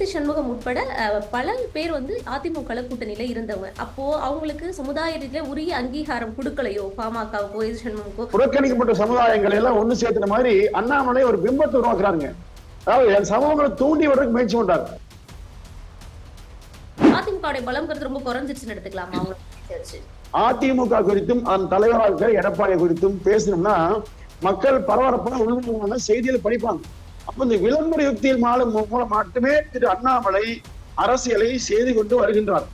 AC Shanmugam உட்பட பல பேர் வந்து அதிமுக கூட்டணியில இருந்தவங்க. அப்போ அவங்களுக்கு சமுதாய ரீதியில உரிய அங்கீகாரம் கொடுக்கலையோ பாமகவுக்கோ ஏசி சண்முகமோ புறக்கணிக்கப்பட்ட சமுதாயங்களை எல்லாம் ஒண்ணு சேர்த்துன மாதிரி அண்ணாமலை ஒரு பிம்பத்தை உருவாக்குறாங்க அதாவது என் சமூகங்களை தூண்டி விடுறதுக்கு முயற்சி பண்றாரு. அதிமுக பலம்ங்கிறது ரொம்ப குறைஞ்சிருச்சுன்னு எடுத்துக்கலாமா? அவங்க அதிமுக குறித்தும் அதன் தலைவராக எடப்பாடி குறித்தும் பேசணும்னா மக்கள் பரபரப்பான உள்முகமான செய்திகளை படிப்பாங்க. அப்ப இந்த விளம்பர யுக்தியில் மாலும் மூலம் மட்டுமே திரு அண்ணாமலை அரசியலை செய்து கொண்டு வருகின்றார்.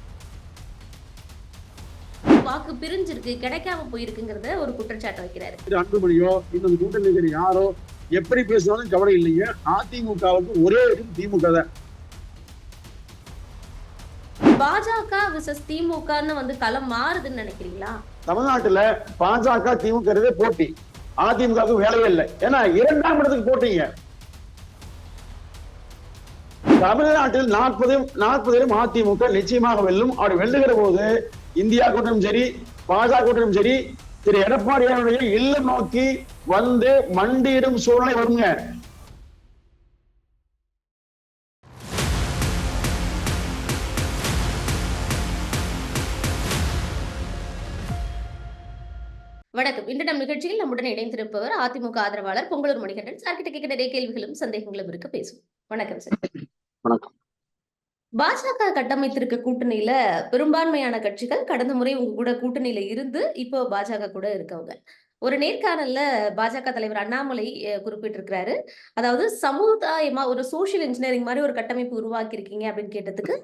வாக்கு பிரிஞ்சிருக்கு கிடைக்காம போயிருக்குங்கிறத ஒரு குற்றச்சாட்டு வைக்கிறாரு. திரு அன்புமணியோ இன்னொரு கூட்டணி யாரோ எப்படி பேசினாலும் கவலை இல்லைங்க. அதிமுகவுக்கு ஒரே இடம் திமுக தான். பாஜக விசஸ் திமுகன்னு வந்து களம் மாறுதுன்னு நினைக்கிறீங்களா? தமிழ்நாட்டுல பாஜக திமுக போட்டி. அதிமுகவுக்கு வேலையே இல்லை. ஏன்னா இரண்டாம் இடத்துக்கு போட்டீங்க. தமிழ்நாட்டில் நாற்பது நாற்பதிலும் அதிமுக நிச்சயமாக வெல்லும். அப்படி வெல்லுகிற போது இந்தியா கூட்டம் சரி பாஜக கூட்டமும் சரி திரு எடப்பாடியாருடைய இல்லம் நோக்கி வந்து மண்டியிடும் சூழ்நிலை வருங்க. வணக்கம். இன்று நம் நிகழ்ச்சியில் நம்முடன் இணைந்திருப்பவர் அதிமுக ஆதரவாளர் பொங்கலூர் மணிகண்டன். சார்கிட்ட கேட்க நிறைய கேள்விகளும் சந்தேகங்களும் இருக்க. பேசும் வணக்கம் சார். வணக்கம். பாஜக கட்டமைத்திருக்க கூட்டணியில பெரும்பான்மையான கட்சிகள் கடந்த முறை உங்க கூட கூட்டணியில இருந்து இப்போ பாஜக கூட இருக்கவங்க. ஒரு நேர்காணல்ல பாஜக தலைவர் அண்ணாமலை குறிப்பிட்டிருக்கிறாரு. அதாவது சமுதாயமா ஒரு சோஷியல் இன்ஜினியரிங் மாதிரி ஒரு கட்டமைப்பு உருவாக்கி இருக்கீங்க அப்படின்னு கேட்டதுக்கு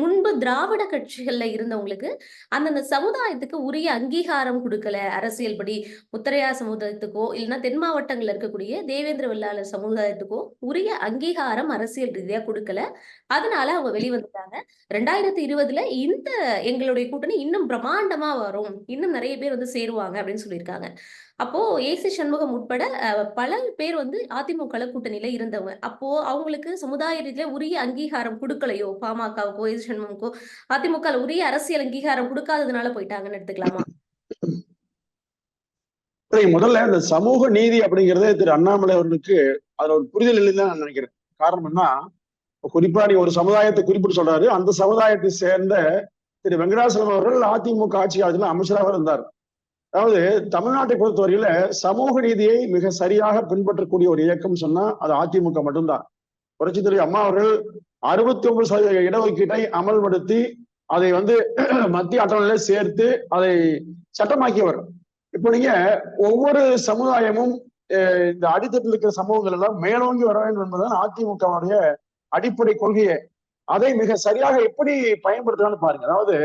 முன்பு திராவிட கட்சிகள்ல இருந்தவங்களுக்கு அந்தந்த சமுதாயத்துக்கு உரிய அங்கீகாரம் கொடுக்கல. அரசியல் படி முத்தரையா சமுதாயத்துக்கோ இல்லைன்னா தென் மாவட்டங்கள்ல இருக்கக்கூடிய தேவேந்திர வெள்ளாளர் சமுதாயத்துக்கோ உரிய அங்கீகாரம் அரசியல் ரீதியா கொடுக்கல. அதனால அவங்க வெளிவந்துட்டாங்க. ரெண்டாயிரத்தி இருபதுல இந்த எங்களுடைய கூட்டணி இன்னும் பிரம்மாண்டமா வரும். இன்னும் நிறைய பேர் வந்து சேருவாங்க அப்படின்னு சொல்லியிருக்காங்க. அப்போ ஏசி சண்முகம் உட்பட பல பேர் வந்து அதிமுக கூட்டணியில இருந்தவங்க. அப்போ அவங்களுக்கு சமுதாய ரீதியில உரிய அங்கீகாரம் கொடுக்கலையோ பாமகவுக்கோ ஏசி சண்முகமோ அதிமுக உரிய அரசியல் அங்கீகாரம் கொடுக்காததுனால போயிட்டாங்கன்னு எடுத்துக்கலாமா? முதல்ல இந்த சமூக நீதி அப்படிங்கறதே திரு அண்ணாமலை அவர்களுக்கு அதுல ஒரு புரிதல் இல்லைன்னு தான் நான் நினைக்கிறேன். காரணம் என்ன? குறிப்பா நீ ஒரு சமுதாயத்தை குறிப்பிட்டு சொல்றாரு. அந்த சமுதாயத்தை சேர்ந்த திரு வெங்கடாசலம் அவர்கள் அதிமுக ஆட்சி காலத்துல அமைச்சராக இருந்தார். அதாவது தமிழ்நாட்டை பொறுத்தவரையில சமூக நீதியை மிக சரியாக பின்பற்றக்கூடிய ஒரு இயக்கம் சொன்னா அது அதிமுக மட்டும்தான். புரட்சி தலைவி அம்மா அவர்கள் அறுபத்தி ஒன்பது சதவீத இடஒதுக்கீட்டை அமல்படுத்தி அதை வந்து மத்திய அட்டவணையில சேர்த்து அதை சட்டமாக்கியவர். இப்போ நீங்க ஒவ்வொரு சமுதாயமும் இந்த அடித்தட்டில் இருக்கிற சமூகங்கள் எல்லாம் மேலோங்கி வர வேண்டும் என்பதுதான் அதிமுகவுடைய அடிப்படை கொள்கையை. அதை மிக சரியாக எப்படி பயன்படுத்தலாம்னு பாருங்க. அதாவது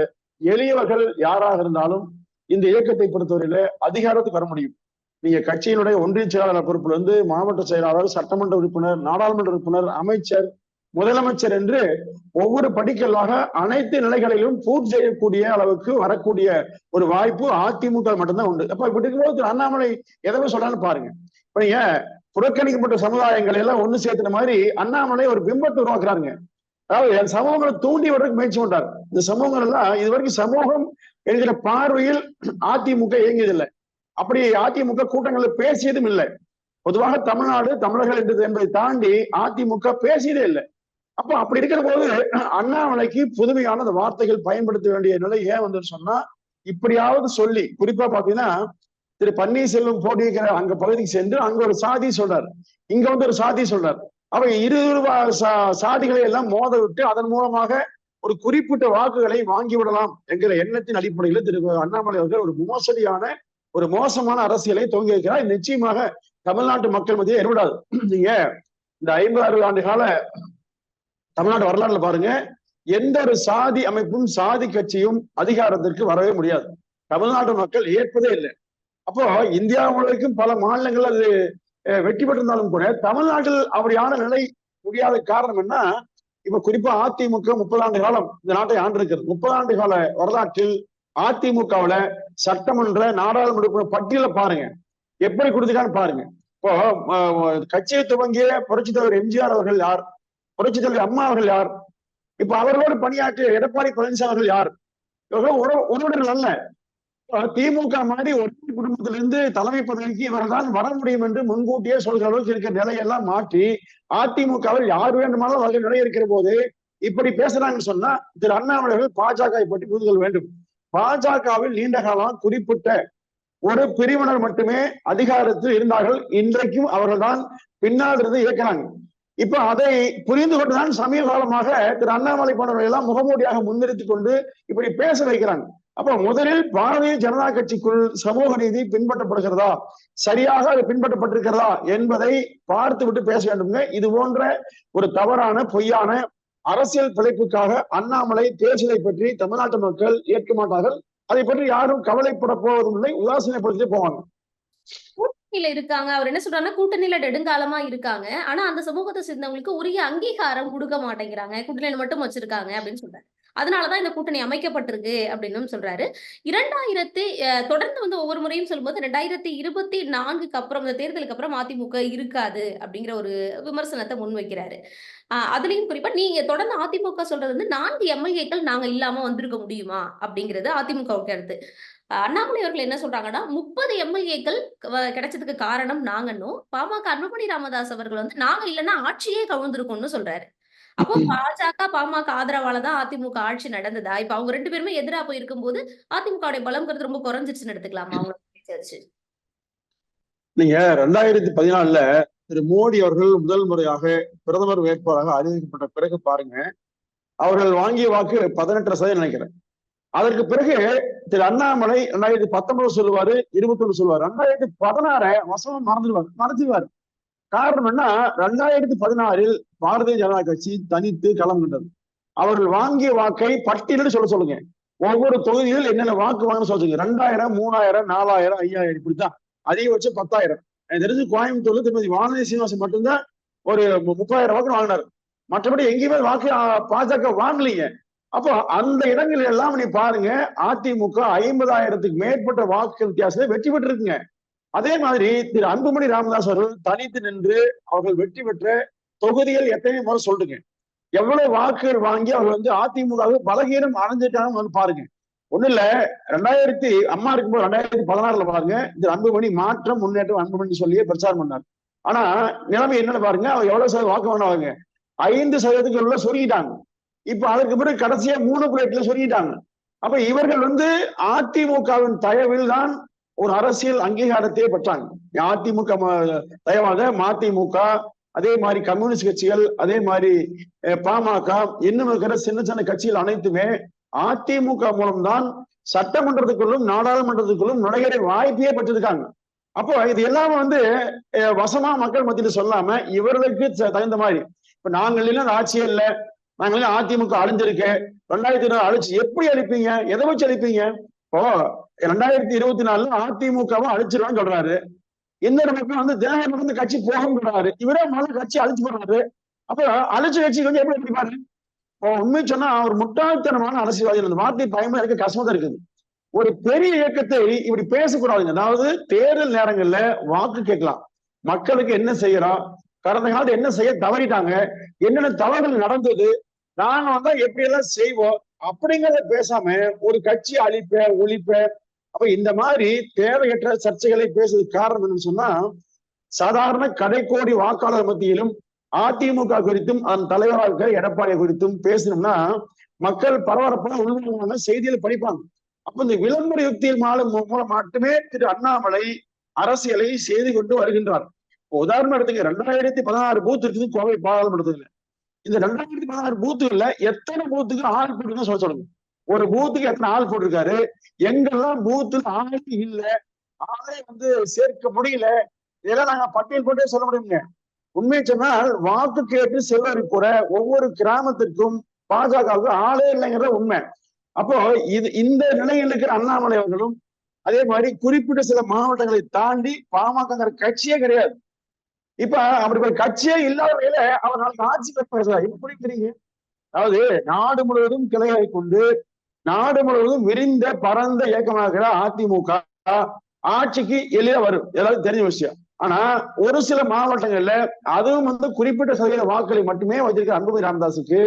எளியவர்கள் யாராக இருந்தாலும் இந்த இயக்கத்தை பொறுத்தவரையில அதிகாரத்துக்கு வர முடியும். நீங்க கட்சியினுடைய ஒன்றிய செயலாளர் பொறுப்புல இருந்து மாவட்ட செயலாளர் சட்டமன்ற உறுப்பினர் நாடாளுமன்ற உறுப்பினர் அமைச்சர் முதலமைச்சர் என்று ஒவ்வொரு படிக்கல்லாக அனைத்து நிலைகளிலும் பூர்த்தி செய்யக்கூடிய அளவுக்கு வரக்கூடிய ஒரு வாய்ப்பு அதிமுக மட்டும்தான் உண்டு. அப்ப இப்படி இருக்கும்போது திரு அண்ணாமலை எதவே சொல்றான்னு பாருங்க. இப்ப நீங்க புறக்கணிக்கப்பட்ட சமுதாயங்களை எல்லாம் ஒண்ணு சேர்த்துன மாதிரி அண்ணாமலை ஒரு பிம்பத்தை உருவாக்குறாருங்க. அதாவது சமூகங்களை தூண்டி விடுறதுக்கு முயற்சி பண்றாரு. இந்த சமூகங்கள் எல்லாம் இது வரைக்கும் சமூகம் என்கிற பார்வையில் அதிமுக இயங்கியதில்லை. அப்படி அதிமுக கூட்டங்களில் பேசியதும் இல்லை. பொதுவாக தமிழ்நாடு தமிழர்கள் என்று என்பதை தாண்டி அதிமுக பேசியதே இல்லை. அப்ப அப்படி இருக்கிற போது அண்ணாமலைக்கு புதுமையான அந்த வார்த்தைகள் பயன்படுத்த வேண்டிய நிலை ஏன் வந்து சொன்னா இப்படியாவது சொல்லி குறிப்பா பாத்தீங்கன்னா திரு பன்னீர்செல்வம் போட்டியிருக்கிற அங்க பகுதிக்கு சென்று அங்க ஒரு சாதி சொல்றாரு. இங்க வந்து ஒரு சாதி சொல்றாரு. அவ இரு சா- சாதிகளை எல்லாம் மோத விட்டு அதன் மூலமாக ஒரு குறிப்பிட்ட வாக்குகளை வாங்கி விடலாம் என்கிற எண்ணத்தின் அடிப்படையில் திரு அண்ணாமலை அவர்கள் ஒரு மோசடியான ஒரு மோசமான அரசியலை துவங்கி வைக்கிறார். நிச்சயமாக தமிழ்நாட்டு மக்கள் மத்தியே ஏற்படாது. நீங்க இந்த ஐம்பது அறுபது ஆண்டு கால தமிழ்நாடு வரலாறுல பாருங்க. எந்த ஒரு சாதி அமைப்பும் சாதி கட்சியும் அதிகாரத்திற்கு வரவே முடியாது. தமிழ்நாட்டு மக்கள் ஏற்பதே இல்லை. அப்போ இந்தியா முழுவதும் பல மாநிலங்கள் அது வெற்றி பெற்றிருந்தாலும் கூட தமிழ்நாட்டில் அப்படியான நிலை முடியாத காரணம் என்ன? இப்ப குறிப்பா அதிமுக முப்பது ஆண்டு காலம் இந்த நாட்டை ஆண்டிருக்கிறது. முப்பது ஆண்டு கால வரலாற்றில் அதிமுகவுல சட்டமன்ற நாடாளுமன்ற பட்டியல பாருங்க. எப்படி கொடுத்துக்கான்னு பாருங்க. இப்போ கட்சியை துவங்கிய புரட்சி தலைவர் எம்ஜிஆர் அவர்கள் யார்? புரட்சி தலைவர் அம்மா அவர்கள் யார்? இப்ப அவர்களோடு பணியாற்றிய எடப்பாடி பழனிசாமி அவர்கள் யார்? இவர்கள் உறவு உறவுடன் அல்ல. திமுக மாதிரி ஒரே குடும்பத்திலிருந்து தலைமை பதவிக்கு இவர்தான் வர முடியும் என்று முன்கூட்டியே சொல்கிற அளவுக்கு இருக்கிற நிலையெல்லாம் மாற்றி அதிமுகவில் யார் வேண்டுமானாலும் அவர்கள் நிலை இருக்கிற போது இப்படி பேசுறாங்கன்னு சொன்னா திரு அண்ணாமலைகள் பாஜக பற்றி புரிதல் வேண்டும். பாஜகவில் நீண்ட காலம் குறிப்பிட்ட ஒரு பிரிவினர் மட்டுமே அதிகாரத்தில் இருந்தார்கள். இன்றைக்கும் அவர்கள்தான் பின்னால் இருந்து இயக்கிறாங்க. இப்ப அதை புரிந்து கொண்டுதான் சமீப காலமாக திரு அண்ணாமலை போன்றவர்கள் எல்லாம் முகமூடியாக முன்னிறுத்திக் கொண்டு இப்படி பேச வைக்கிறாங்க. அப்ப முதலில் பாரதிய ஜனதா கட்சிக்குள் சமூக நீதி பின்பற்றப்படுகிறதா? சரியாக அது பின்பற்றப்பட்டிருக்கிறதா என்பதை பார்த்து விட்டு பேச வேண்டும்ங்க. இது போன்ற ஒரு தவறான பொய்யான அரசியல் பிழைப்புக்காக அண்ணாமலை தேர்தலை பற்றி தமிழ்நாட்டு மக்கள் ஏற்க மாட்டார்கள். அதை பற்றி யாரும் கவலைப்பட போவதும் இல்லை உதாசீனப்படுத்தி போவாங்க. கூட்டணியில இருக்காங்க. அவர் என்ன சொல்றாருன்னா கூட்டணியில நெடுங்காலமா இருக்காங்க. ஆனா அந்த சமூகத்தை சேர்ந்தவங்களுக்கு உரிய அங்கீகாரம் கொடுக்க மாட்டேங்கிறாங்க. கூட்டணியில மட்டும் வச்சிருக்காங்க அப்படின்னு சொல்றாரு. அதனாலதான் இந்த கூட்டணி அமைக்கப்பட்டிருக்கு அப்படின்னு சொல்றாரு. இரண்டாயிரத்தி அஹ், தொடர்ந்து வந்து ஒவ்வொரு முறையும் சொல்லும்போது ரெண்டாயிரத்தி இருபத்தி நான்குக்கு அப்புறம் இந்த தேர்தலுக்கு அப்புறம் அதிமுக இருக்காது அப்படிங்கிற ஒரு விமர்சனத்தை முன்வைக்கிறாரு ஆஹ் அதுலயும் குறிப்பா நீங்க தொடர்ந்து அதிமுக சொல்றது வந்து நான்கு எம்எல்ஏக்கள் நாங்க இல்லாம வந்திருக்க முடியுமா அப்படிங்கிறது அதிமுக கருத்து. அண்ணாமலை அவர்கள் என்ன சொல்றாங்கன்னா முப்பது எம்எல்ஏக்கள் கிடைச்சதுக்கு காரணம் நாங்கன்னும் பாமக அன்புமணி ராமதாஸ் அவர்கள் வந்து நாங்க இல்லைன்னா ஆட்சியே கவிழ்ந்திருக்கும்னு சொல்றாரு. அப்போ பாஜக பாமக ஆதரவால தான் அதிமுக ஆட்சி நடந்ததா? இப்ப அவங்க ரெண்டு பேருமே எதிரா போயிருக்கும் போது அதிமுகவுடைய பலம்ங்கிறது ரொம்ப குறைஞ்சிருச்சுன்னு எடுத்துக்கலாமா? அவங்க நீங்க ரெண்டாயிரத்தி பதினாலுல திரு. மோடி அவர்கள் முதல் முறையாக பிரதமர் வேட்பாளராக அறிவிக்கப்பட்ட பிறகு பாருங்க அவர்கள் வாங்கிய வாக்கு பதினெட்டு சதவீதம் நினைக்கிறேன். அதற்கு பிறகு திரு அண்ணாமலை ரெண்டாயிரத்தி பத்தொன்பது சொல்லுவாரு இருபத்தி ஒண்ணு சொல்லுவாரு. ரெண்டாயிரத்தி பதினாற வசமும் மறந்துடுவார் மறந்துடுவார். காரணம் என்ன? ரெண்டாயிரத்தி பதினாறில் பாரதிய ஜனதா கட்சி தனித்து களம் கண்டது. அவர்கள் வாங்கிய வாக்கை பட்டியலிட்டு சொல்ல சொல்லுங்க. ஒவ்வொரு தொகுதியில் என்னென்ன வாக்கு வாங்க சொல்லுங்க. ரெண்டாயிரம் மூணாயிரம் நாலாயிரம் ஐயாயிரம் இப்படித்தான். அதிகபட்சம் பத்தாயிரம். எனக்கு தெரிஞ்சு கோயம்புத்தூர்ல திருமதி வானதி சீனிவாசன் மட்டும்தான் ஒரு முப்பதாயிரம் வாக்கு வாங்கினாரு. மற்றபடி எங்கேயுமே வாக்கு பாஜக வாங்கலீங்க. அப்போ அந்த இடங்கள் எல்லாம் நீ பாருங்க அதிமுக ஐம்பதாயிரத்துக்கு மேற்பட்ட வாக்கு வித்தியாசத்தை வெற்றி பெற்றிருக்குங்க. அதே மாதிரி திரு அன்புமணி ராமதாஸ் அவர்கள் தனித்து நின்று அவர்கள் வெற்றி பெற்ற தொகுதிகள் எத்தனை முறை சொல்றீங்க எவ்வளவு வாக்குகள் வாங்கி அவர் வந்து அதிமுக பலகீனம் அடைஞ்சிட்டாங்க வந்து பாருங்க. ஒண்ணு இல்ல ரெண்டாயிரத்தி அம்மா இருக்கும்போது ரெண்டாயிரத்தி பதினாறுல பாருங்க திரு அன்புமணி மாற்றம் முன்னேற்றம் அன்புமணி சொல்லியே பிரச்சாரம் பண்ணார். ஆனா நிலைமை என்னன்னு பாருங்க அவர் எவ்வளவு சதவீதம் வாக்கு வாங்கினாங்க ஐந்து சதவீதத்துக்குள்ள சொல்லிட்டாங்க இப்ப அதற்கு பிறகு கடைசியா மூணு பிளேட்ல சொல்லிட்டாங்க. அப்ப இவர்கள் வந்து அதிமுகவின் தயவில் தான் ஒரு அரசியல் அங்கீகாரத்தையே பெற்றாங்க. அதிமுக தயவாக மதிமுக அதே மாதிரி கம்யூனிஸ்ட் கட்சிகள் அதே மாதிரி பாமக இன்னும் இருக்கிற சின்ன சின்ன கட்சிகள் அனைத்துமே அதிமுக மூலம்தான் சட்டமன்றத்துக்குள்ளும் நாடாளுமன்றத்துக்குள்ளும் நுழைகிற வாய்ப்பையே பெற்றிருக்காங்க. அப்போ இது எல்லாம் வந்து வசமா மக்கள் மத்தியில சொல்லாம இவர்களுக்கு தகுந்த மாதிரி. இப்ப நாங்கள் இல்லை ஆட்சியே இல்லை. நாங்களே அதிமுக அழிஞ்சிருக்கு. ரெண்டாயிரத்தி இருபது அழிச்சு எப்படி அழிப்பீங்க? எதை வச்சு அழிப்பீங்க? இப்போ ரெண்டாயிரத்தி இருபத்தி நாலுல அதிமுகவை அழிச்சிருவான்னு சொல்றாரு. இந்த நமக்கு வந்து தினகரன் வந்து கட்சி போகும் சொல்றாரு. இவரே முதல்ல கட்சி அழிச்சு போடுறாரு. அப்ப அழிச்ச கட்சிக்கு வந்து எப்படி பிடிப்பாரு இப்போ உண்மை சொன்னா ஒரு முட்டாள்தனமான அரசியல்வாதி. அந்த வார்த்தை பயமா இருக்க கஷ்டமா இருக்குது. ஒரு பெரிய இயக்கத்தை இப்படி பேசக்கூடாதுங்க. அதாவது தேர்தல் நேரங்கள்ல வாக்கு கேட்கலாம். மக்களுக்கு என்ன செய்யறோம் கடந்த காலத்துல என்ன செய்ய தவறிட்டாங்க? என்னென்ன தவறுகள் நடந்தது? நாங்க வந்தா எப்படி எல்லாம் செய்வோம் அப்படிங்கறத பேசாம ஒரு கட்சி அழிப்ப ஒழிப்ப அப்ப இந்த மாதிரி தேவையற்ற சர்ச்சைகளை பேசுறதுக்கு காரணம் என்னன்னு சொன்னா சாதாரண கடைக்கோடி வாக்காளர் மத்தியிலும் அதிமுக குறித்தும் அதன் தலைவராக எடப்பாடி குறித்தும் பேசணும்னா மக்கள் பரபரப்பான உள்வாங்க செய்தியில் படிப்பாங்க. அப்ப இந்த விளம்பர யுக்தியில் மாலும் மூலம் மட்டுமே திரு அண்ணாமலை அரசியலை செய்து கொண்டு வருகின்றார். உதாரணம் எடுத்துங்க ரெண்டாயிரத்தி பதினாறு பூத் இருக்குது கோவை பாராளுமன்றத்துல. இந்த ரெண்டாயிரத்தி பதினாறு பூத்துகள்ல எத்தனை பூத்துக்கு ஆள் போட்டுருக்குன்னு சொல்ல சொல்லுங்க. ஒரு பூத்துக்கு எத்தனை ஆள் போட்டிருக்காரு? எங்கெல்லாம் பூத்துல ஆள் இல்ல ஆளே வந்து சேர்க்க முடியல இதெல்லாம் நாங்க பட்டியல் போட்டே சொல்ல முடியுங்க உண்மை சொன்னால் வாக்கு கேட்டு செல்வாரி கூட ஒவ்வொரு கிராமத்திற்கும் பாஜகவுக்கு ஆளே இல்லைங்கிறத உண்மை. அப்போ இது இந்த நிலையில் இருக்கிற அண்ணாமலை அவர்களும் அதே மாதிரி குறிப்பிட்ட சில மாவட்டங்களை தாண்டி பாமகங்கிற கட்சியே கிடையாது. இப்ப அவருக்கு ஒரு கட்சியே இல்லாத வேல அவர் நாளைக்கு ஆட்சி பேசுறாரு எப்படி தெரியுங்க அதாவது நாடு முழுவதும் கிளைகளை கொண்டு நாடு முழுவதும் விரிந்த பரந்த இயக்கமாக இருக்கிற அதிமுக ஆட்சிக்கு எளிதா வரும். ஏதாவது தெரிஞ்ச விஷயம். ஆனா ஒரு சில மாவட்டங்கள்ல அதுவும் வந்து குறிப்பிட்ட சதவீத வாக்குகளை மட்டுமே வச்சிருக்க அன்புமணி ராமதாஸுக்கு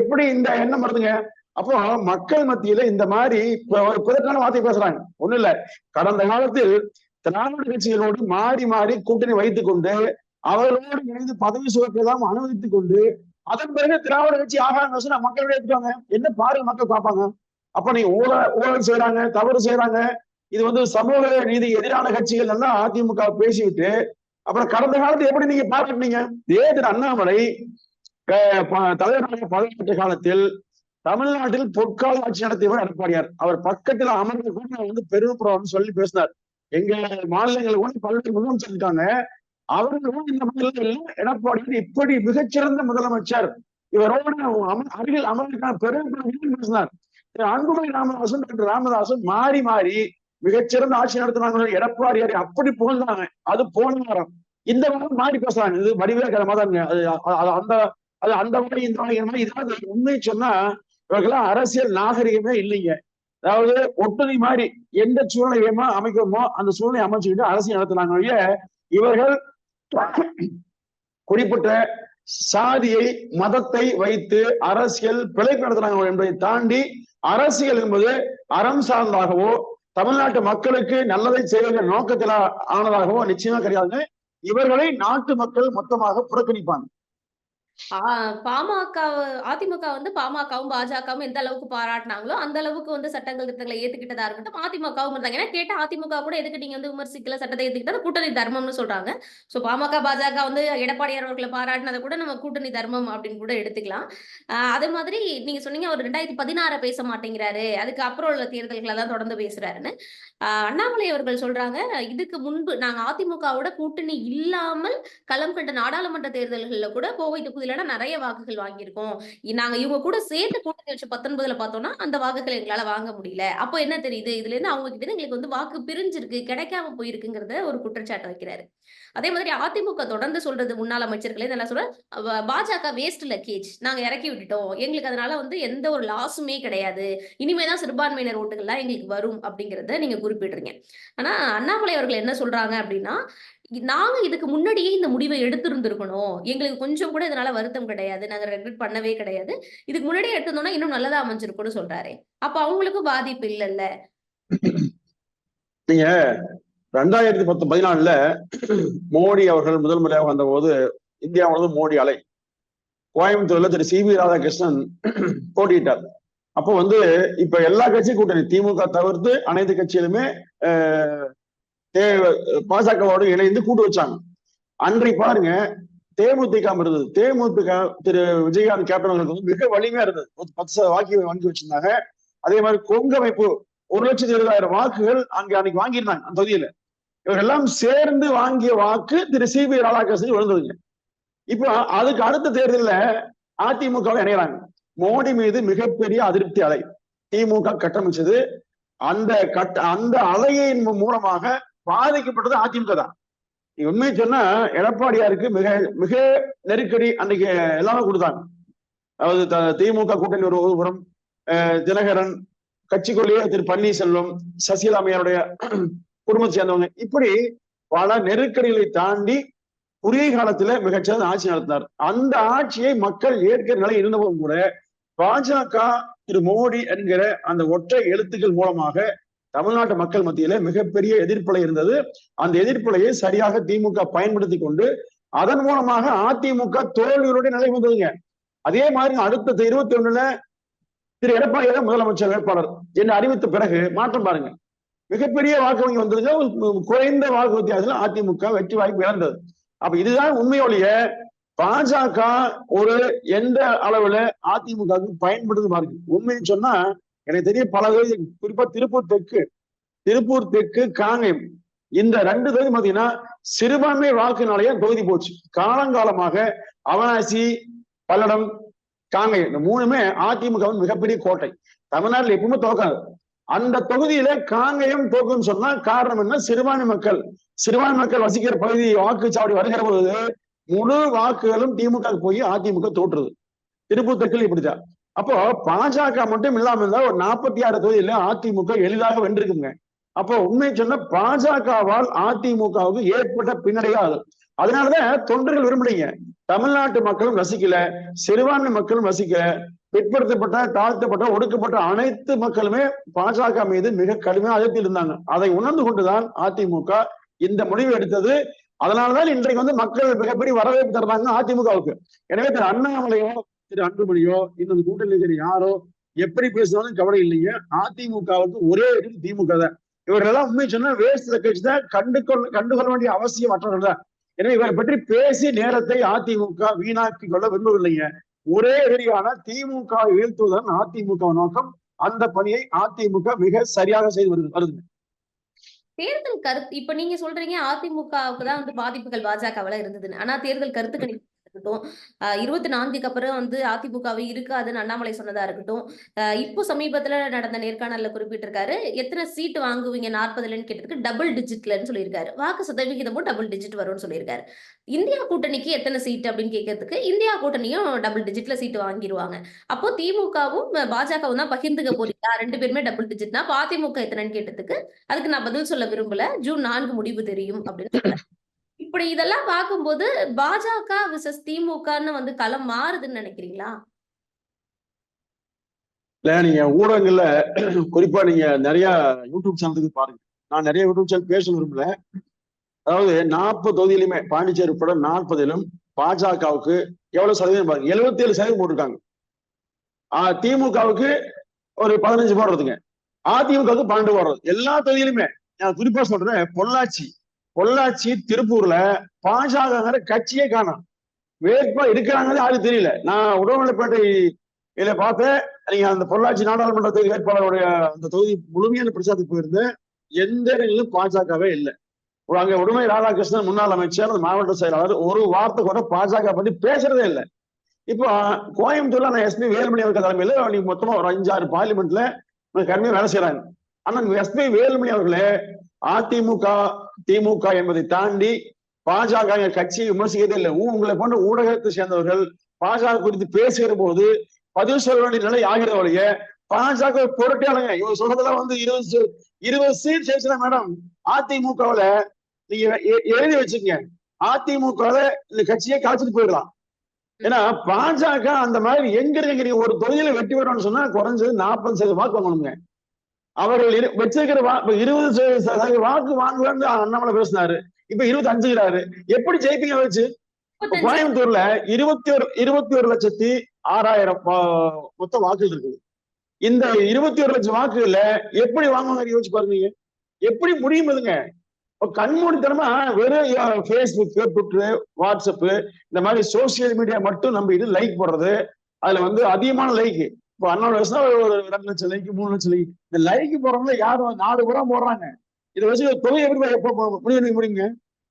எப்படி இந்த எண்ணம் வருதுங்க? அப்போ மக்கள் மத்தியில இந்த மாதிரி இப்ப ஒரு பிறக்கான வார்த்தை பேசுறாங்க. ஒண்ணும் இல்ல. கடந்த காலத்தில் திராவிட கட்சிகளோடு மாறி மாறி கூட்டணி வைத்துக் கொண்டு அவர்களோடு இணைந்து பதவி சுகத்தெல்லாம் அனுமதித்துக் கொண்டு அதன் பிறகு திராவிட கட்சி ஆகாரம் சொன்னா மக்கள் எடுத்துட்டாங்க என்ன பாரு மக்கள் பார்ப்பாங்க. அப்ப நீங்க ஊழல் ஊழல் செய்யறாங்க தவறு செய்யறாங்க இது வந்து சமூக நீதி எதிரான கட்சிகள் எல்லாம் அதிமுக பேசிவிட்டு அப்புறம் கடந்த காலத்தை எப்படி நீங்க பாத்துட்டீங்க தேர்தல் அண்ணாமலை க- ப- தலைவராக காலத்தில் தமிழ்நாட்டில் பொற்கால ஆட்சி நடத்தியவர் எடப்பாடியார் அவர் பக்கத்துல அமர்ந்து கூட வந்து பெருமைப்படுவார்னு சொல்லி பேசினார். எங்க மாநிலங்கள் கூட பல்வேறு முதலமைச்சர் இருக்காங்க. அவர்களும் இந்த மாநிலங்களில் எடப்பாடியார் இப்படி மிகச்சிறந்த முதலமைச்சர். இவரோடு அம- அருகில் அமர்ந்திருக்கான பெரும் பேசினார் அன்புமணி ராமதாசும் டாக்டர் ராமதாசும் மாறி மாறி மிகச்சிறந்த ஆட்சி நடத்தினாங்க. எடப்பாடியாரை அப்படி புகழ்ந்தாங்க. அது போன வாரம். இந்த வாரம் மாறி பேசுறாங்க. இது வடிவே மாதாங்க அது அது அந்த அது அந்த மாதிரி இந்த மாதிரி இந்த மாதிரி. இதாவது உண்மை சொன்னா இவர்களாம் அரசியல் நாகரிகமே இல்லைங்க. அதாவது ஒட்டுதி மாதிரி எந்த சூழ்நிலையமா அமைக்கணுமோ அந்த சூழ்நிலை அமைச்சுக்கிட்டு அரசியல் நடத்துனாங்க இவர்கள் குறிப்பிட்ட சாதியை மதத்தை வைத்து அரசியல் பிழைப்பு நடத்துறாங்க என்பதை தாண்டி அரசியல் என்பது அறம் சார்ந்தாகவோ தமிழ்நாட்டு மக்களுக்கு நல்லதை செய்கிற நோக்கத்தில் ஆனதாகவோ நிச்சயமா கிடையாது இவர்களை நாட்டு மக்கள் மொத்தமாக புறக்கணிப்பாங்க. பாமக அதிமுக வந்து பாமகவும் பாஜகவும் எந்த அளவுக்கு பாராட்டினாங்களோ அந்த அளவுக்கு வந்து சட்டங்கள் திட்டங்களை ஏத்துக்கிட்டதா இருக்கட்டும் அதிமுகவும் இருந்தாங்க. ஏன்னா கேட்ட அதிமுக கூட எதுக்கு நீங்க வந்து விமர்சிக்கல? சட்டத்தை ஏத்துக்கிட்டா கூட்டணி தர்மம்னு சொல்றாங்க. சோ பாமக பாஜக வந்து எடப்பாடியார் அவர்களை பாராட்டினதை கூட நம்ம கூட்டணி தர்மம் அப்படின்னு கூட எடுத்துக்கலாம். ஆஹ் அதே மாதிரி நீங்க சொன்னீங்க அவர் ரெண்டாயிரத்தி பதினாறு பேச மாட்டேங்கிறாரு. அதுக்கு அப்புறம் உள்ள தேர்தல்களை தான் தொடர்ந்து பேசுறாருன்னு. ஆஹ் அண்ணாமலை அவர்கள் சொல்றாங்க இதுக்கு முன்பு நாங்க அதிமுகவோட கூட்டணி இல்லாமல் களம் கண்ட நாடாளுமன்ற தேர்தல்கள்ல கூட கோவை தொகுதியில நிறைய வாக்குகள் வாங்கியிருக்கோம். நாங்க இவங்க கூட சேர்ந்து கூட்டணி வச்சு பத்தொன்பதுல பார்த்தோம்னா அந்த வாக்குகள் எங்களால வாங்க முடியல. அப்போ என்ன தெரியுது? இதுல இருந்து அவங்க கிட்ட எங்களுக்கு வந்து வாக்கு பிரிஞ்சிருக்கு கிடைக்காம போயிருக்குங்கிறத ஒரு குற்றச்சாட்டு வைக்கிறாரு. அதே மாதிரி அதிமுக தொடர்ந்து சொல்றது முன்னாள் அமைச்சர்களே நல்லா சொல்ற பாஜக வேஸ்ட் லக்கேஜ் நாங்க இறக்கி விட்டுட்டோம். எங்களுக்கு அதனால வந்து எந்த ஒரு லாஸுமே கிடையாது. இனிமேதான் சிறுபான்மையினர் ஓட்டுகள்லாம் எங்களுக்கு வரும் அப்படிங்கறத நீங்க குறிப்பிடுறீங்க ஆனா அண்ணாமலை அவர்கள் என்ன சொல்றாங்க அப்படின்னா நாங்க இதுக்கு முன்னாடியே இந்த முடிவை எடுத்திருந்திருக்கணும். எங்களுக்கு கொஞ்சம் கூட இதனால வருத்தம் கிடையாது. நாங்க ரெக்ரெட் பண்ணவே கிடையாது. இதுக்கு முன்னாடியே எடுத்திருந்தோம்னா இன்னும் நல்லதா அமைஞ்சிருக்கும்னு சொல்றாரு. அப்ப அவங்களுக்கும் பாதிப்பு இல்லைல்ல? நீங்க ரெண்டாயிரத்தி பத்து பதினாலுல மோடி அவர்கள் முதல் முறையாக வந்தபோது இந்தியா முழுவதும் மோடி அலை. கோயம்புத்தூர்ல திரு சி வி ராதாகிருஷ்ணன் போட்டியிட்டார். அப்போ வந்து இப்ப எல்லா கட்சி கூட்டணி திமுக தவிர்த்து அனைத்து கட்சியிலுமே பாஜகவோடு இணைந்து கூட்டு வச்சாங்க. அன்றை பாருங்க தேமுதிக இருந்தது. தேமுதிக திரு விஜயகாந்த் கேப்டன் அவர்களுக்கு வந்து மிக வலிமையா இருந்தது. பத்து சதவீத வாக்கி வாங்கி வச்சிருந்தாங்க. அதே மாதிரி கொங்கு அமைப்பு ஒரு லட்சத்தி இருபதாயிரம் வாக்குகள் அங்க அன்னைக்கு வாங்கியிருந்தாங்க அந்த தொகுதியில. இவரெல்லாம் சேர்ந்து வாங்கிய வாக்கு திரு சி பி ராதாகிருஷ்ணன் விழுந்ததுங்க. இப்போ அதுக்கு அடுத்த தேர்தல்ல அதிமுக இணையறாங்க. மோடி மீது மிகப்பெரிய அதிருப்தி அலை. திமுக கட்டமைச்சது. அந்த கட்ட அந்த அலையின் மூலமாக பாதிக்கப்பட்டது அதிமுக தான். உண்மையை சொன்னா எடப்பாடியாருக்கு மிக மிக நெருக்கடி அன்னைக்கு எல்லாமே கொடுத்தாங்க. அதாவது திமுக கூட்டணி ஒரு ஒருபுறம் அஹ் தினகரன் கட்சிக்குள்ளேயே திரு பன்னீர்செல்வம் சசிகலா அம்மையாருடைய குடும்பத்தை சேர்ந்தவங்க. இப்படி பல நெருக்கடிகளை தாண்டி குறுகிய காலத்துல மிகச்சிறந்த ஆட்சி நடத்தினார். அந்த ஆட்சியை மக்கள் ஏற்கிற நிலை இருந்தபோதும் கூட பாஜக திரு மோடி என்கிற அந்த ஒற்றை எழுத்துக்கள் மூலமாக தமிழ்நாட்டு மக்கள் மத்தியில மிகப்பெரிய எதிர்ப்பலை இருந்தது. அந்த எதிர்ப்பலையை சரியாக திமுக பயன்படுத்தி கொண்டு அதன் மூலமாக அதிமுக தோல்வியுடைய நிலை வந்ததுங்க அதே மாதிரி அடுத்த இருபத்தி ஒண்ணுல திரு எடப்பாடி தான் முதலமைச்சர் வேட்பாளர். என்று அறிவித்த பிறகு மாற்றம் பாருங்க. மிகப்பெரிய வாக்கு வங்கி வந்ததுங்க ஒரு குறைந்த வாக்கு வித்தியாசத்துல அதிமுக வெற்றி வாய்ப்பு இழந்தது. அப்ப இதுதான் உண்மையொழிய பாஜக ஒரு எந்த அளவுல அதிமுகவுக்கு பயன்படுது பாருங்க. உண்மைன்னு சொன்னா எனக்கு தெரியும் பல தொகுதி குறிப்பா திருப்பூர் தெற்கு திருப்பூர் தெற்கு காங்கயம். இந்த ரெண்டு தொகுதி பாத்தீங்கன்னா சிறுபான்மை வாக்குனாலேயே தொகுதி போச்சு. காலங்காலமாக அவனாசி பல்லடம் காங்கயம் இந்த மூணுமே அதிமுகவின் மிகப்பெரிய கோட்டை. தமிழ்நாட்டில் எப்பவுமே தோக்காது அந்த தொகுதியில காங்கயம் தோக்குன்னு சொன்னா காரணம் என்ன? சிறுபான்மை மக்கள். சிறுபான்மை மக்கள் வசிக்கிற பகுதி வாக்குச்சாவடி வருகிற பொழுது முழு வாக்குகளும் திமுக போய் அதிமுக தோற்றுறது திருப்பூர் தெற்கில் இப்படிதான் அப்போ பாஜக மட்டும் இல்லாம இருந்தா ஒரு நாற்பத்தி ஆறு தொகுதியில அதிமுக எளிதாக வென்றிருக்குங்க. அப்போ உண்மை சொன்ன பாஜகவால் அதிமுகவுக்கு ஏற்பட்ட பின்னடையா அது. அதனாலதான் தொண்டர்கள் விரும்புறீங்க தமிழ்நாட்டு மக்களும் ரசிக்கல சிறுபான்மை மக்களும் ரசிக்கல பிற்படுத்தப்பட்ட தாழ்த்தப்பட்ட ஒடுக்கப்பட்ட அனைத்து மக்களுமே பாஜக மீது மிக கடுமையாக அதிருப்தி இருந்தாங்க. அதை உணர்ந்து கொண்டுதான் அதிமுக இந்த முடிவு எடுத்தது. அதனாலதான் இன்றைக்கு வந்து மக்கள் மிகப்பெரிய வரவேற்பு தர்றாங்க அதிமுகவுக்கு. எனவே திரு அண்ணாமலையோ திரு அன்புமணியோ இந்த கூட்டணி திரு யாரோ எப்படி பேசினாலும் கவலை இல்லைங்க. அதிமுகவுக்கு ஒரே எதிரி திமுக தான். இவர்களெல்லாம் உண்மை சொன்னா வேஸ்ட் கட்சி தான். கண்டுகொள்ள கண்டுகொள்ள வேண்டிய அவசியம் மற்றவர்கள் தான். எனவே இவரை பற்றி பேசி நேரத்தை அதிமுக வீணாக்கி கொள்ள விரும்பவில்லைங்க. ஒரே எதிரியான திமுக வீழ்த்துவதன் அதிமுக நோக்கம். அந்த பணியை அதிமுக மிக சரியாக செய்து வருது வருதுங்க. தேர்தல் கருத்து இப்ப நீங்க சொல்றீங்க அதிமுகவுக்கு தான் வந்து பாதிப்புகள் பாஜகவில இருந்ததுன்னு. ஆனா தேர்தல் கருத்து கணிப்பு இருக்கட்டும். இருபத்தி நான்குக்கு அப்புறம் வந்து அதிமுகவை இருக்காதுன்னு அண்ணாமலை சொன்னதா இருக்கட்டும். ஆஹ் இப்போ சமீபத்துல நடந்த நேர்காணல்ல குறிப்பிட்டிருக்காரு எத்தனை சீட் வாங்குவீங்க நாற்பதுலன்னு கேட்டதுக்கு டபுள் டிஜிட்லன்னு சொல்லியிருக்காரு. வாக்கு சதவிகிதமும் டபுள் டிஜிட் வரும்னு சொல்லியிருக்காரு. இந்தியா கூட்டணிக்கு எத்தனை சீட் அப்படின்னு கேட்கறதுக்கு இந்தியா கூட்டணியும் டபுள் டிஜிட்ல சீட் வாங்கிடுவாங்க அப்போ திமுகவும் பாஜகவும் தான் பகிர்ந்துக்க போறீங்களா? ரெண்டு பேருமே டபுள் டிஜிட்னா அதிமுக எத்தனைன்னு கேட்டதுக்கு அதுக்கு நான் பதில் சொல்ல விரும்பல. ஜூன் நான்கு முடிவு தெரியும் அப்படின்னு சொல்றாரு. இப்படி இதெல்லாம் பார்க்கும்போது பாஜக விசஸ் திமுகன்னு வந்து களம் மாறுதுன்னு நினைக்கிறீங்களா? இல்ல நீங்க ஊடகங்கள்ல குறிப்பா நீங்க நிறைய யூடியூப் சேனலுக்கு பாருங்க. நான் நிறைய யூடியூப் சேனல் பேச விரும்பல. அதாவது நாற்பது தொகுதியிலுமே பாண்டிச்சேரி உட்பட நாற்பதிலும் பாஜகவுக்கு எவ்வளவு சதவீதம் பாருங்க எழுபத்தி ஏழு சதவீதம் போட்டிருக்காங்க. ஆஹ் திமுகவுக்கு ஒரு பதினஞ்சு போடுறதுங்க. அதிமுகவுக்கு பன்னெண்டு போடுறது. எல்லா தொகுதியிலுமே நான் குறிப்பா சொல்றேன் பொள்ளாச்சி பொள்ளாச்சி திருப்பூர்ல பாஜக கட்சியே காணும். வேட்பா இருக்கிறாங்கன்னு யாரும் தெரியல. நான் உடல்நலப்பேட்டை இதில் பார்த்தேன். நீங்க அந்த பொள்ளாச்சி நாடாளுமன்ற தொகுதி வேட்பாளருடைய அந்த தொகுதி முழுமையான பிரச்சாரத்துக்கு போயிருந்தேன். எந்த இடங்களிலும் பாஜகவே இல்லை. அங்க உடுமை ராதாகிருஷ்ணன் முன்னாள் அமைச்சர் அந்த மாவட்ட செயலாளர் ஒரு வார்த்தை கூட பாஜக பத்தி பேசுறதே இல்லை. இப்போ கோயம்புத்தூர்ல நான் எஸ்பி வேலுமணி அவர்கள் தலைமையில நீங்க மொத்தமா ஒரு அஞ்சாறு பார்லிமெண்ட்ல கடுமையாக வேலை செய்யறாங்க. ஆனா எஸ்பி வேலுமணி அவர்களே அதிமுக திமுக என்பதை தாண்டி பாஜக கட்சியை விமர்சிக்கிறதே இல்லை. உங்களை போன்ற ஊடகத்தை சேர்ந்தவர்கள் பாஜக குறித்து பேசுகிற போது பதிவு சொல்ல வேண்டிய நிலை ஆகிறது ஒழிய பாஜக பொருட்டாளுங்க இவங்க சொல்றதெல்லாம் வந்து இருபது இருபது சீட் சேர்ச்சுனா மேடம் அதிமுகவுல நீங்க எழுதி வச்சுக்கங்க. அதிமுகவுல இந்த கட்சியை காய்ச்சிட்டு போயிடலாம். ஏன்னா பாஜக அந்த மாதிரி எங்க இருக்கு ஒரு தொகுதியில வெட்டி விடணும்னு சொன்னா குறைஞ்சது நாற்பது சதவீதம் வாக்கு வாங்கணுங்க. அவர்கள் வச்சிருக்கிற இருபது சதவீத வாக்கு வாங்குவேன்னு அண்ணாமலை பேசினாரு. இப்ப இருபத்தி அஞ்சுங்கிறாரு எப்படி ஜெயிப்பீங்க வச்சு? கோயம்புத்தூர்ல இருபத்தி ஒரு இருபத்தி ஒரு லட்சத்தி ஆறாயிரம் மொத்த வாக்குகள் இருக்குது. இந்த இருபத்தி ஒரு லட்சம் வாக்குகள்ல எப்படி வாங்குவாங்க யோசிச்சு பாருங்க எப்படி முடியும் இதுங்க கண்மூடித்தனமா வெறும் ஃபேஸ்புக் ட்விட்டர் வாட்ஸ்அப் இந்த மாதிரி சோசியல் மீடியா மட்டும் நம்ம இது லைக் போடுறது. அதுல வந்து அதிகமான லைக் இப்போ அண்ணன் வருஷம் ஒரு ரெண்டு லட்சம் லைக்கு மூணு லட்சம் லைக் இந்த லைக் போடுறவங்க யாரும் நாடு பூரா போடுறாங்க. இதை வச்சு தொகை எப்படி முடிவு முடியுங்க?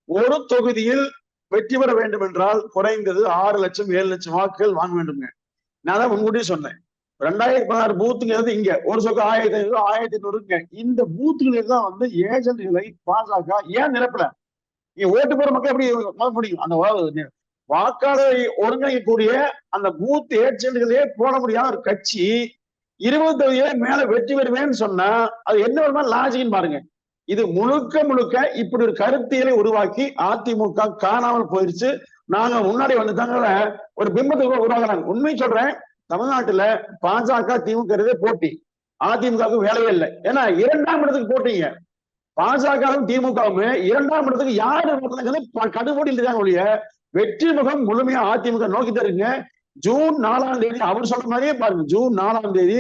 ஒரு தொகுதியில் வெற்றி பெற வேண்டும் என்றால் குறைந்தது ஆறு லட்சம் ஏழு லட்சம் வாக்குகள் வாங்க வேண்டுங்க. நான் தான் முன்கூட்டியே சொன்னேன். ரெண்டாயிரத்தி பதினாறு பூத்துங்கிறது இங்க. ஒரு சொக்கு ஆயிரத்தி ஐநூறு ஆயிரத்தி ஐநூறுங்க இந்த பூத்துகளில் தான் வந்து ஏஜென்ட்களை பாஜக ஏன் நிரப்பல? நீங்க ஓட்டு போற மக்கள் எப்படி முடியும் அந்த வாக்காளரை ஒருங்கிணைக்கக்கூடிய அந்த பூத் ஏஜென்ட்களே போட முடியாத ஒரு கட்சி இருபது தொகுதியில மேல வெற்றி பெறுவேன்னு சொன்னா அது என்ன ஒரு லாஜிக்னு பாருங்க. இது முழுக்க முழுக்க இப்படி ஒரு கருத்தியலை உருவாக்கி அதிமுக காணாமல் போயிருச்சு. நாங்க முன்னாடி வந்துட்டாங்க ஒரு பிம்பத்தை உருவாக்குறாங்க. உண்மை சொல்றேன் தமிழ்நாட்டுல பாஜக திமுக போட்டி. அதிமுகவுக்கு வேலையே இல்லை. ஏன்னா இரண்டாம் இடத்துக்கு போட்டீங்க. பாஜகவும் திமுகவும் இரண்டாம் இடத்துக்கு யாரு கடுபடியில் இருக்காங்க ஒழிய வெற்றி முகம் முழுமையா அதிமுக நோக்கி தருங்க. ஜூன் நாலாம் தேதி அவர் சொல்ற மாதிரியே பாருங்க. ஜூன் நாலாம் தேதி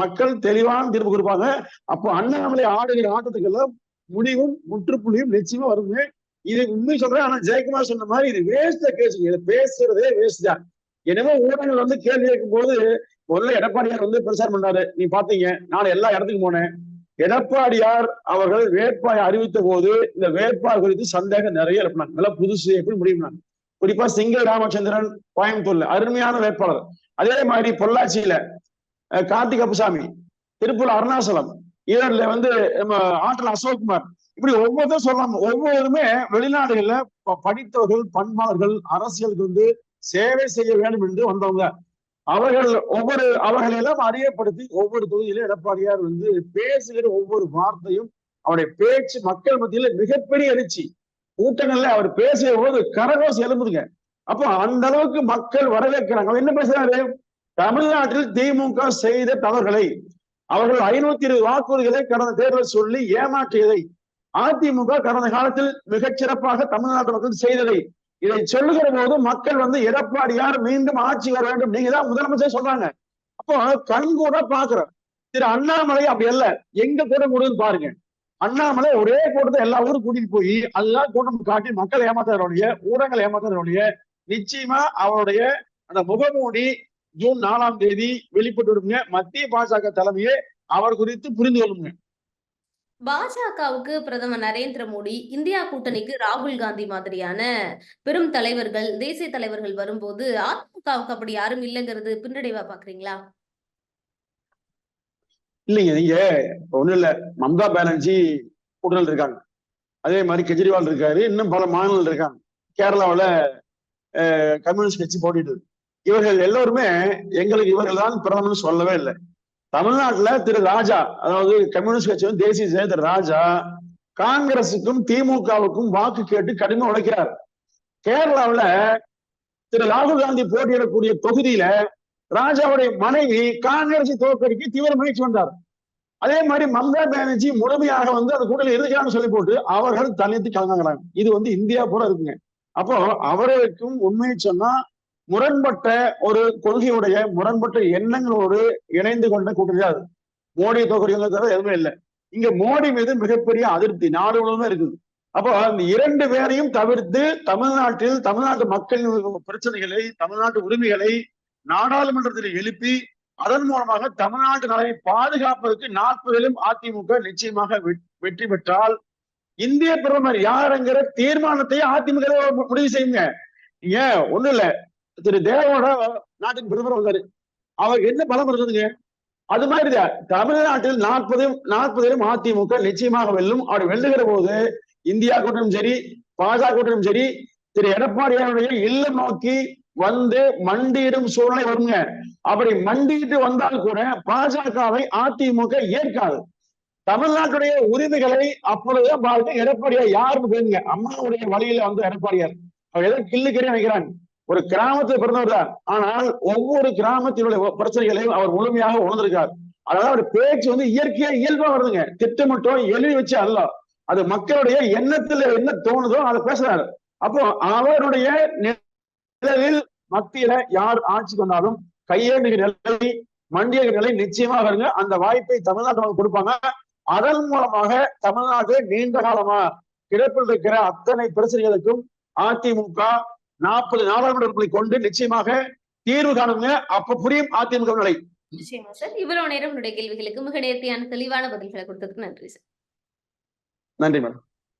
மக்கள் தெளிவான தீர்ப்பு கொடுப்பாங்க. அப்போ அண்ணாமலை ஆடுகிற ஆட்டத்துக்கெல்லாம் முடிவும் முற்றுப்புள்ளியும் நிச்சயமா வருங்க. இது உண்மை சொல்றேன். ஆனா ஜெயக்குமார் சொன்ன மாதிரி இது வேஸ்ட கேஸ் இதை பேசுறதே வேஸ்ட் தான். எனவே ஊடகங்கள் வந்து கேள்வி கேட்கும் போது முதல்ல எடப்பாடியார் வந்து பிரச்சாரம் பண்ணாரு. நீ பாத்தீங்க நான் எல்லா இடத்துக்கும் போனேன். எடப்பாடியார் அவர்கள் வேட்பாளை அறிவித்த போது இந்த வேட்பாளர் குறித்து சந்தேகம் நிறைய எழுப்பினாங்க நல்லா புதுசு எப்படி முடியும்னா. குறிப்பா சிங்கல் ராமச்சந்திரன் கோயம்புத்தூர்ல அருமையான வேட்பாளர். அதே மாதிரி பொள்ளாச்சியில கார்த்திக் அப்புசாமி திருப்பூர் அருணாசலம் ஈரோடுல வந்து நம்ம ஆற்றல் அசோக்குமார். இப்படி ஒவ்வொருத்தரும் சொல்லலாம். ஒவ்வொருமே வெளிநாடுகள்ல படித்தவர்கள் பண்பாளர்கள் அரசியலுக்கு வந்து சேவை செய்ய வேண்டும் என்று வந்தவங்க. அவர்கள் ஒவ்வொரு அவர்களை எல்லாம் அறியப்படுத்தி ஒவ்வொரு தொகுதியிலும் எடப்பாடியார் வந்து பேசுகிற ஒவ்வொரு வார்த்தையும் அவருடைய பேச்சு மக்கள் மத்தியில மிகப்பெரிய எழுச்சி. கூட்டங்கள்ல அவர் பேசிய போது கரகோசம் எழும்புதுங்க. அப்போ அந்த அளவுக்கு மக்கள் வரவேற்கிறாங்க. என்ன பேசுறாரு? தமிழ்நாட்டில் திமுக செய்த தவறுகளை. அவர்கள் ஐநூத்தி இருபது வாக்குறுதிகளை கடந்த தேர்தல் சொல்லி ஏமாற்றியதை. அதிமுக கடந்த காலத்தில் மிகச் சிறப்பாக தமிழ்நாட்டு மக்கள் செய்ததை. இதை சொல்லுகிற போது மக்கள் வந்து எடப்பாடியார் மீண்டும் ஆட்சி வர வேண்டும்? நீங்க தான் முதலமைச்சர் சொல்றாங்க. அப்போ கண் கூட பாக்குறோம். திரு அண்ணாமலை அப்படி அல்ல. எங்க கூட கூடுதுன்னு பாருங்க. அண்ணாமலை ஒரே கூட்டத்தை எல்லா ஊரும் கூட்டிட்டு போய் எல்லாம் கூட்டம் காட்டி மக்கள் ஏமாத்துறவனுடைய ஊடகங்கள் ஏமாத்துறவனுடைய நிச்சயமா அவருடைய அந்த முகமூடி ஜூன் நாலாம் தேதி வெளிப்பட்டு விடுங்க மத்திய பாஜக தலைமையே அவர் குறித்து புரிந்து கொள்ளுங்க பாஜகவுக்கு பிரதமர் நரேந்திர மோடி இந்தியா கூட்டணிக்கு ராகுல் காந்தி மாதிரியான பெரும் தலைவர்கள் தேசிய தலைவர்கள் வரும்போது அதிமுகவுக்கு அப்படி யாரும் இல்லைங்கிறது பின்னடைவா பாக்குறீங்களா? இல்லைங்க நீங்க ஒண்ணும் இல்ல. மம்தா பானர்ஜி கூட்டணியில் இருக்காங்க. அதே மாதிரி கெஜ்ரிவால் இருக்காரு. இன்னும் பல மாநிலங்கள் இருக்காங்க. கேரளாவுல கம்யூனிஸ்ட் கட்சி போட்டிட்டு இவர்கள் எல்லோருமே எங்களுக்கு இவர்கள் தான் பிரதமர்னு சொல்லவே இல்லை. தமிழ்நாட்டுல திரு ராஜா அதாவது கம்யூனிஸ்ட் கட்சி வந்து தேசிய சேர்ந்த திரு ராஜா காங்கிரசுக்கும் திமுகவுக்கும் வாக்கு கேட்டு கடுமை உழைக்கிறார். கேரளாவுல திரு ராகுல் காந்தி போட்டியிடக்கூடிய தொகுதியில ராஜாவுடைய மனைவி காங்கிரஸ் தோற்கடிக்க தீவிர முயற்சி வந்தார் அதே மாதிரி மம்தா பானர்ஜி முழுமையாக வந்து அந்த கூட்டணி இருக்கான்னு சொல்லி போட்டு அவர்கள் தனித்து கலந்தாங்கிறாங்க இது வந்து இந்தியா போல இருக்குங்க. அப்போ அவர்களுக்கும் உண்மையை சொன்னா முரண்பட்ட ஒரு கொள்கையுடைய முரண்பட்ட எண்ணங்களோடு இணைந்து கொண்ட கூட்டணி அது. மோடி தோற்கடிங்க தவிர எதுவுமே இல்லை. இங்க மோடி மீது மிகப்பெரிய அதிருப்தி நாடு முழுவதும் இருக்குது. அப்போ அந்த இரண்டு பேரையும் தவிர்த்து தமிழ்நாட்டில் தமிழ்நாட்டு மக்களின் பிரச்சனைகளை தமிழ்நாட்டு உரிமைகளை நாடாளுமன்றத்தில் எழுப்பி அதன் மூலமாக தமிழ்நாட்டு நலனை பாதுகாப்பதற்கு நாற்பதிலும் அதிமுக நிச்சயமாக வெற்றி பெற்றால் இந்திய பிரதமர் யாருங்கிற தீர்மானத்தை அதிமுக முடிவு செய்யுங்க. நீங்க ஒண்ணு இல்ல. திரு தேவோட நாட்டின் பிரதமர் வந்தாரு. அவருக்கு என்ன பலம் இருந்ததுங்க? அது மாதிரி தமிழ்நாட்டில் நாற்பது நாற்பதிலும் அதிமுக நிச்சயமாக வெல்லும். அவர் வெல்லுகிற போது இந்தியா கூட்டணும் சரி பாஜக கூட்டணும் சரி திரு எடப்பாடியாருடைய இல்லம் நோக்கி வந்து மண்டியிடும் சூழ்நிலை வருங்க. அப்படி மண்டிட்டு வந்தால் கூட பாஜகவை அதிமுக ஏற்காது. தமிழ்நாட்டுடைய உரிமைகளை அப்பொழுதுதான் பார்த்து எடப்பாடியார் யாருன்னு பேருங்க அம்மாவுடைய வழியில வந்து எடப்பாடியார். அவர் எதை கிள்ளுக்கிறே நினைக்கிறாங்க. ஒரு கிராமத்தில் பிறந்தவர் தான். ஆனால் ஒவ்வொரு கிராமத்தினுடைய பிரச்சனைகளையும் அவர் முழுமையாக உணர்ந்திருக்கார். அதாவது அவர் பேச்சு வந்து இயற்கையா இயல்பா வருதுங்க. திட்டமிட்டோ எழுதி வச்சு அல்ல. அது மக்களுடைய எண்ணத்துல என்ன தோணுதோ அதை பேசுறாரு. அப்போ அவருடைய நிலையில் மத்தியில யார் ஆட்சி வந்தாலும் கையேண்டுகிற நிலை மண்டிய நிலை நிச்சயமாக வருங்க. அந்த வாய்ப்பை தமிழ்நாட்டு கொடுப்பாங்க. அதன் மூலமாக தமிழ்நாடு நீண்ட காலமா கிடப்பில் இருக்கிற அத்தனை பிரச்சனைகளுக்கும் அதிமுக நாற்பது நாடாளுமன்ற உறுப்பினர்களை கொண்டு நிச்சயமாக தீர்வு காணுங்க. அப்ப புரியும் அதிமுக நிலை. நிச்சயமா சார். இவ்வளவு நேரம் கேள்விகளுக்கு மிக நேர்த்தியான தெளிவான பதில்களை கொடுத்ததுக்கு நன்றி சார். நன்றி மேடம்.